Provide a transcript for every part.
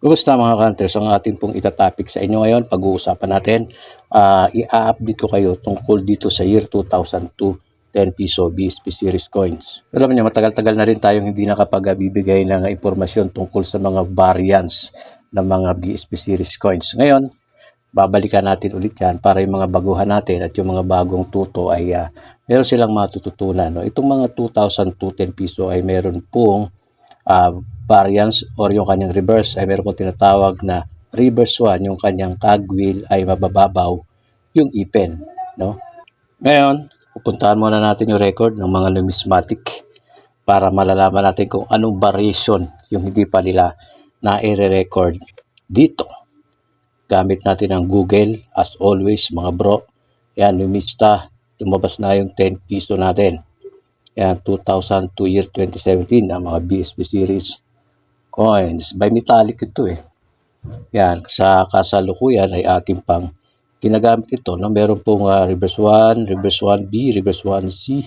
Kumusta mga counters? Ang ating pong itatopic sa inyo ngayon, pag-uusapan natin, ah, i-update ko kayo tungkol dito sa year 2002 10 piso BSP series coins. Alam niyo, matagal-tagal na rin tayong hindi nakapagbibigay ng impormasyon tungkol sa mga variants ng mga BSP series coins. Ngayon, babalikan natin ulit yan para yung mga baguhan natin at yung mga bagong tuto ay ah, meron silang matututunan. No? Itong mga 2002 10 piso ay meron pong uh, variance or yung kanyang reverse ay meron pong tinatawag na reverse 1, yung kanyang cogwheel ay mabababaw yung ipin. No? Ngayon, pupuntahan muna natin yung record ng mga numismatic para malalaman natin kung anong variation yung hindi pa nila na-record dito. Gamit natin ang Google as always mga bro. Yan, numista, lumabas na yung 10 piso natin. Yan, 2002 year 2017 ang mga BSP series coins. By metallic ito eh. Yan, sa kasalukuyan ay ating pang ginagamit ito. No? Meron pong uh, reverse 1, reverse 1B, reverse 1C.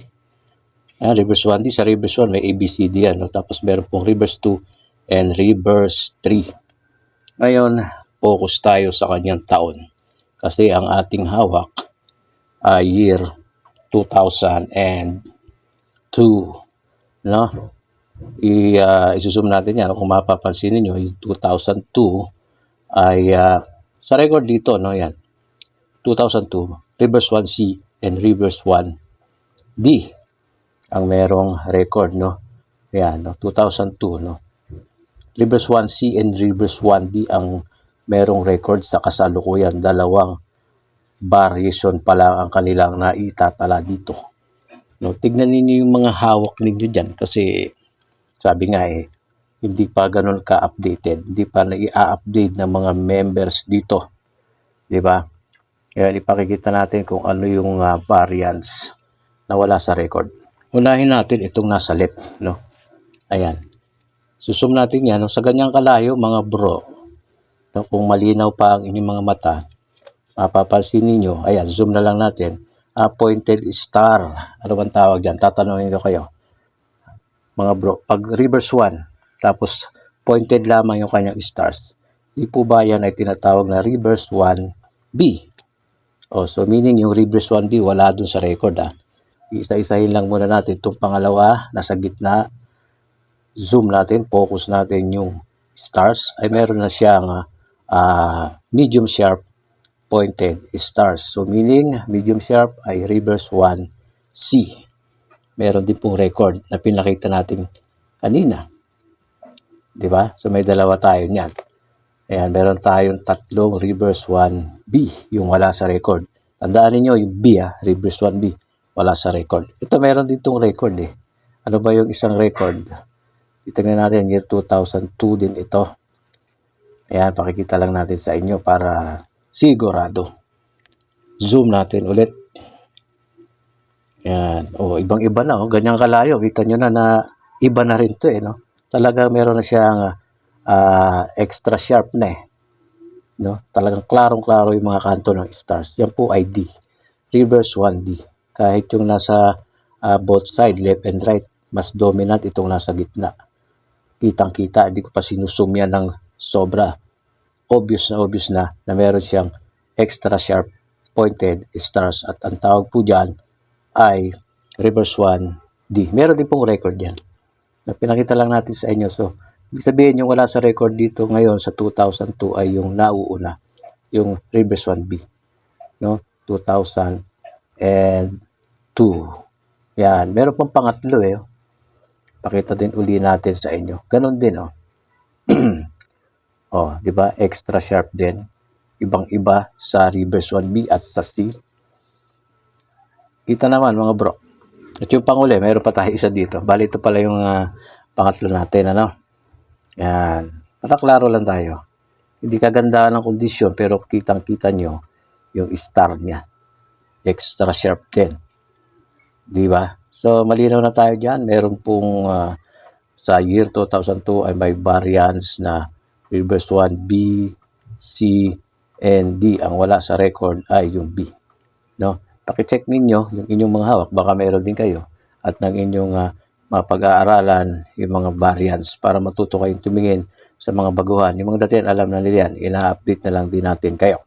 Yan, reverse 1D. Sa reverse 1 may ABCD yan. No? Tapos meron pong reverse 2 and reverse 3. Ngayon, focus tayo sa kanyang taon. Kasi ang ating hawak ay year 2002. No? I, uh, isusum natin yan. Kung mapapansin niyo yung 2002 ay uh, sa record dito, no, yan. 2002, reverse 1C and reverse 1D ang merong record, no. Yan, no, 2002, no. Reverse 1C and reverse 1D ang merong record sa kasalukuyan. Dalawang variation pa lang ang kanilang naitatala dito. No, tignan niyo yung mga hawak ninyo diyan kasi sabi nga eh hindi pa ganun ka-updated, hindi pa na-i-update ng mga members dito. 'Di ba? Kaya ipakikita natin kung ano yung uh, variance na wala sa record. Unahin natin itong nasa left, no? Ayan. Susum natin yan. No? Sa ganyang kalayo, mga bro, no? kung malinaw pa ang inyong mga mata, mapapansin ninyo, ayan, zoom na lang natin, uh, pointed star. Ano bang tawag dyan? Tatanungin ko kayo. Mga bro, pag reverse 1, tapos pointed lamang yung kanyang stars, di po ba yan ay tinatawag na reverse 1B? Oh, so meaning yung reverse 1B wala dun sa record ah. Isa-isahin lang muna natin itong pangalawa, nasa gitna. Zoom natin, focus natin yung stars. Ay meron na siyang uh, medium sharp pointed stars. So meaning medium sharp ay reverse 1C. Meron din pong record na pinakita natin kanina. 'Di ba? So may dalawa tayo niyan. Ayan, meron tayong tatlong reverse 1B, yung wala sa record. Tandaan niyo yung B, ah, reverse 1B, wala sa record. Ito meron din itong record eh. Ano ba yung isang record? Titingnan natin, year 2002 din ito. Ayan, pakikita lang natin sa inyo para sigurado. Zoom natin ulit. Ayan, oh, ibang-iba na, oh. ganyang kalayo. Kita nyo na na iba na rin to eh, no? Talaga meron na siyang uh, extra sharp na eh. No? Talagang klarong-klaro yung mga kanto ng stars. Yan po ay D. Reverse 1D. Kahit yung nasa uh, both side, left and right, mas dominant itong nasa gitna. Kitang-kita, hindi ko pa sinusum yan ng sobra. Obvious na obvious na na meron siyang extra sharp pointed stars at ang tawag po dyan ay reverse 1D. Meron din pong record yan. Na pinakita lang natin sa inyo. So, ibig sabihin yung wala sa record dito ngayon sa 2002 ay yung nauuna. Yung reverse 1B. No? 2002. Yan. Meron pang pangatlo eh. Pakita din uli natin sa inyo. Ganon din oh. oh, di ba? Extra sharp din. Ibang-iba sa reverse 1B at sa C. Kita naman mga bro. At yung panguli, mayroon pa tayo isa dito. Bali ito pala yung uh, pangatlo natin, ano? Yan. Para klaro lang tayo. Hindi kagandaan ng kondisyon, pero kitang-kita nyo yung star niya. Extra sharp din. Di ba? So, malinaw na tayo dyan. Meron pong uh, sa year 2002 ay may variance na reverse 1, B, C, and D. Ang wala sa record ay yung B. No? Pakicheck ninyo yung inyong mga hawak. Baka meron din kayo. At ng inyong uh, mapag-aaralan yung mga variants para matuto kayong tumingin sa mga baguhan. Yung mga dati alam na nila yan, ina-update na lang din natin kayo.